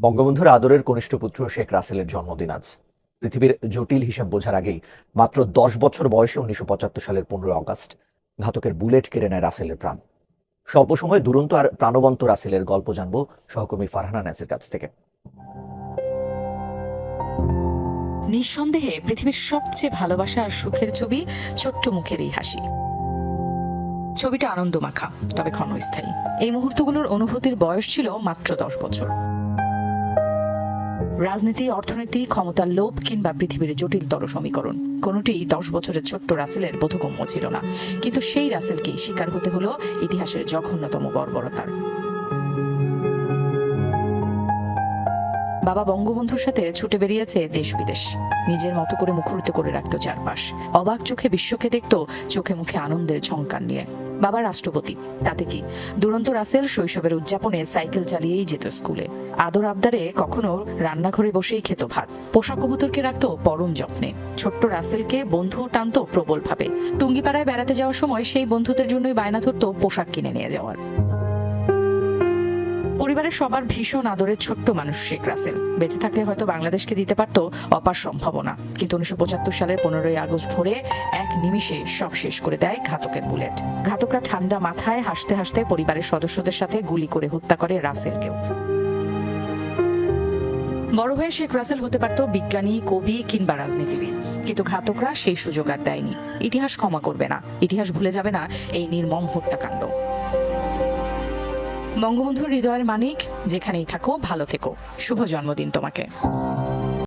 বঙ্গবন্ধুর আদরের কনিষ্ঠ পুত্র শেখ রাসেলের জন্মদিন আজ। পৃথিবীর জটিল হিসাব বোঝার আগেই মাত্র দশ বছর বয়সে উনিশশো পঁচাত্তর সালের পনেরোই আগস্ট ঘাতকের বুলেট কেড়ে নেয় রাসেলের প্রাণ। স্বল্প সময়ে দুরন্ত আর প্রাণবন্ত রাসেলের গল্প জানব সহকর্মী ফারহানা নাসের কাছ থেকে। নিঃসন্দেহে পৃথিবীর সবচেয়ে ভালোবাসা আর সুখের ছবি ছোট্ট মুখের এই হাসি। ছবিটা আনন্দমাখা, তবে ক্ষণস্থায়ী। এই মুহূর্তগুলোর অনুভূতির বয়স ছিল মাত্র দশ বছর। রাজনীতি, অর্থনীতি, ক্ষমতার লোভ কিংবা পৃথিবীর জটিলতর সমীকরণ। কোনোটি দশ বছরের ছোট্ট রাসেলের বোধগম্য ছিল না। কিন্তু সেই রাসেলকেই শিকার হতে হলো ইতিহাসের জঘন্যতম বর্বরতার। বাবা বঙ্গবন্ধুর সাথে ছুটে বেরিয়েছে দেশ বিদেশ নিজের মতো করে মুখরিত করে রাখতো চারপাশ। অবাক চোখে বিশ্বকে দেখত, চোখে মুখে আনন্দের ঝঙ্কার নিয়ে। বাবা রাষ্ট্রপতি। তাতে কি? দুরন্ত রাসেল শৈশবের উদযাপনে সাইকেল চালিয়েই যেত স্কুলে। আদর আবদারে কখনো রান্নাঘরে বসেই খেত ভাত। পোষা কবুতরকে রাখত পরম যত্নে। ছোট্ট রাসেলকে বন্ধু টানত প্রবল ভাবে টুঙ্গিপাড়ায় বেড়াতে যাওয়ার সময় সেই বন্ধুদের জন্যই বায়না ধরতো পোশাক কিনে নিয়ে যাওয়ার। পরিবারের সবার ভীষণ আদরের ছোট্ট মানুষ শেখ রাসেল। বেঁচে থাকলে হয়তো বাংলাদেশকে দিতে পারত অপার সম্ভাবনা। কিন্তু উনিশশো পঁচাত্তর সালের পনেরোই আগস্ট ভোরে এক নিমিষে সব শেষ করে দেয় ঘাতকের বুলেট। ঘাতকরা ঠান্ডা মাথায় হাসতে হাসতে পরিবারের সদস্যদের সাথে গুলি করে হত্যা করে রাসেলকেও। বড় হয়ে শেখ রাসেল হতে পারত বিজ্ঞানী, কবি কিংবা রাজনীতিবিদ। কিন্তু ঘাতকরা সেই সুযোগ আর দেয়নি। ইতিহাস ক্ষমা করবে না। ইতিহাস ভুলে যাবে না এই নির্মম হত্যাকাণ্ড। বঙ্গবন্ধুর হৃদয়ের মানিক যেখানেই থাকো ভালো থেকো। শুভ জন্মদিন তোমাকে।